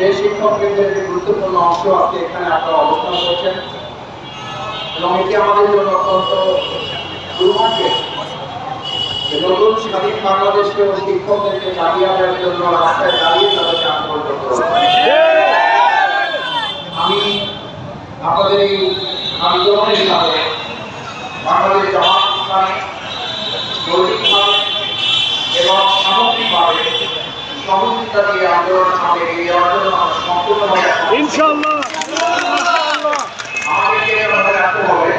সেই শিক্ষকবৃন্দের যে গুরুত্বপূর্ণ অংশ আজকে এখানে আপনারা অবস্থান করছেন, এবং এটি আমাদের জন্য অত্যন্ত দুর্ভাগ্যের নতুন স্বাধীন বাংলাদেশকে ও শিক্ষকদেরকে জাগিয়ে আনার জন্য রাস্তায় দাঁড়িয়ে তাদেরকে আমি আপনাদের এই আন্দোলনের সাথে বাংলাদেশ জামাত এবং সামগ্রিকভাবে সহযোগিতা দিয়ে আন্দোলনের সাথে এগিয়ে যাওয়ার সম্পূর্ণভাবে ইনশাআল্লাহ। আমাদেরকে রাখতে হবে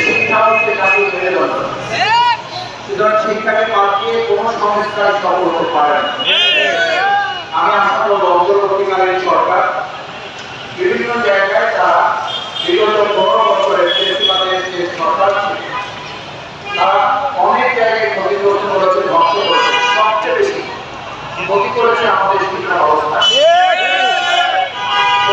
শিক্ষা হচ্ছে জাতীয় মেরুদণ্ড সুতরাং শিক্ষাকে বাদ দিয়ে কোনো সংস্কার সফল হতে পারে না। আমি আশা করব অন্তর্বর্তীকালীন সরকার বিভিন্ন জায়গায় তারা বিগত পনেরো বছরের ফেসিবাদের যে সরকার ছিল তারা অনেক জায়গায় ক্ষতিগ্রস্ত করেছে ধ্বংস করেছে সবচেয়ে বেশি ক্ষতি করেছে আমাদের শিক্ষা ব্যবস্থা তো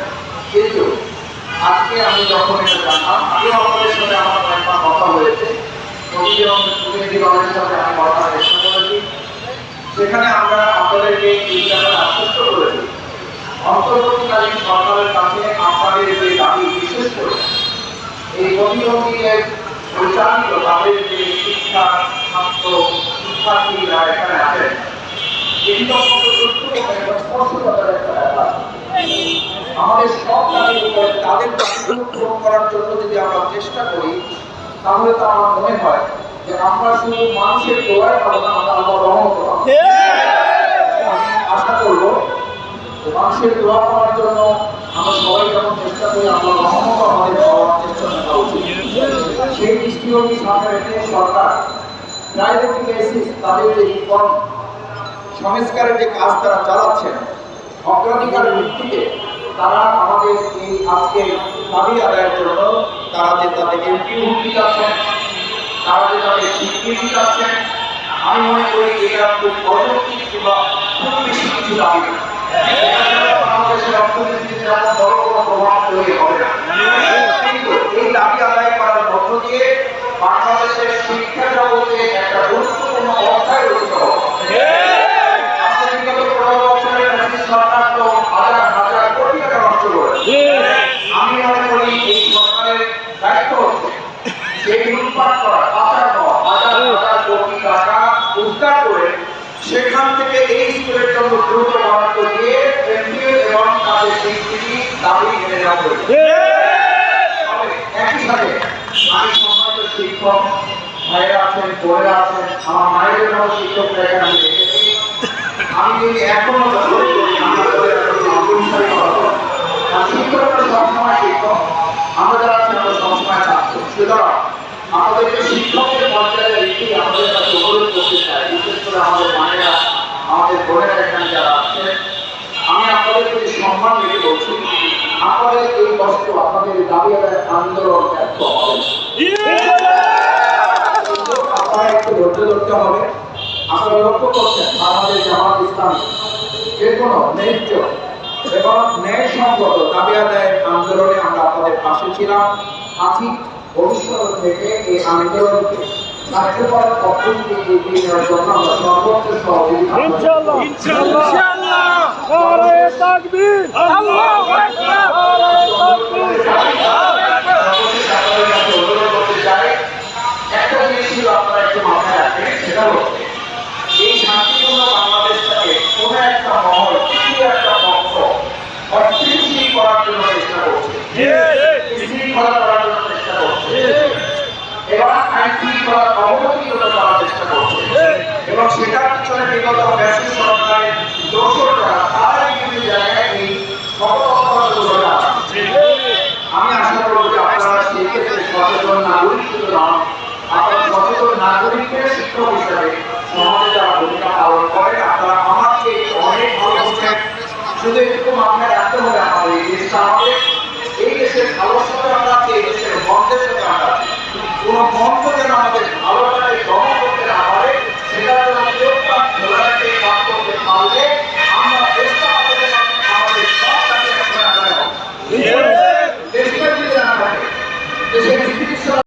আমি যখন এটা আগেও আপনাদের সাথে আমার কয়েকবার কথা হয়েছে। সেখানে আমরা আপনাদেরকে এই ব্যাপারে আশ্বস্ত করেছি। অন্তর্বর্তীকালীন সরকারের কাছে আপনাদের যে দাবি বিশেষ করে, এই প্রতিবন্ধীদের পরিচালিত তাদের যে শিক্ষা ছাত্র শিক্ষার্থীরা এখানে আছেন, এটি অত্যন্ত গুরুত্বপূর্ণ এবং স্পর্শকাতর একটা ব্যাপার আমাদের সব দাবির উপর তাদের দাবিগুলো পূরণ করার জন্য যদি আমরা চেষ্টা করি তাহলে তো আমার মনে হয় যে আমরা শুধু মানুষের দোয়াই পাবো না আমরা আমার রহমত আশা করব মানুষের দোয়া পাওয়ার জন্য আমরা সবাই যখন চেষ্টা করি আমরা রহমত আমাদের পাওয়ার চেষ্টা থাকা উচিত। সেই দৃষ্টিভঙ্গি সামনে রেখে সরকার প্রায়োরিটি বেসিস তাদের যে রিফর্ম সংস্কারের যে কাজ তারা চালাচ্ছেন অগ্রাধিকারের ভিত্তিতে তারা আমাদের এই আজকে দাবি আদায়ের জন্য তারা যে তাদের এমপি হুমকি চাচ্ছেন তারা যে তাদের স্বীকৃতি চাচ্ছেন আমি মনে করি এটা খুব পরবর্তী কিংবা খুব বেশি কিছু দাবি বাংলাদেশের অর্থনীতিতে তেমন শিক্ষা জগতে একটা গুরুত্বপূর্ণ অধ্যায় রচিত হবে আমাদের বিগত পনেরো বছরের ব্রিটিশ সরকার তো হাজার হাজার কোটি টাকা নষ্ট করেছে আমি মনে করি এই সরকারের দায়িত্ব হচ্ছে সেই লুটপাট করা পাচার করা হাজার হাজার কোটি টাকা উদ্ধার করে সেখান থেকে এই স্কুলের জন্য দ্রুত বরাদ্দ দিয়ে এমপিও এবং তাদের স্বীকৃতি দাবি মেনে নেওয়া হয়েছে একই সাথে আমি সম্মানিত শিক্ষক ভাইয়েরা আছেন বোনেরা আছেন আমার মায়ের জন্য শিক্ষকরা এখানে আমি দেখেছি আমি যদি এখনও শিক্ষকরা সবসময় শিক্ষক দাবি আদায়ের আন্দোলন ব্যর্থ হবে। আপনারা একটু ধৈর্য ধরতে হবে। আপনারা লক্ষ্য করছেন আমাদের জামাত ইসলাম যে কোনো ন্যায্য এবং ন্যায়সঙ্গত দাবি আদায়ের আন্দোলনে আমরা আপনাদের পাশে ছিলাম। আছি ভবিষ্যৎ থেকে এই আন্দোলনকে কার্যকর পদ্ধতিতে এগিয়ে নেওয়ার জন্য আমরা সর্বোচ্চ সহযোগিতা নন আপনারা অনেক ভালো শুধু আপনার রাখতে হবে এই দেশের ভালোর সাথে আমরা আছি এই দেশের মন্দের সাথে আমরা আমাদের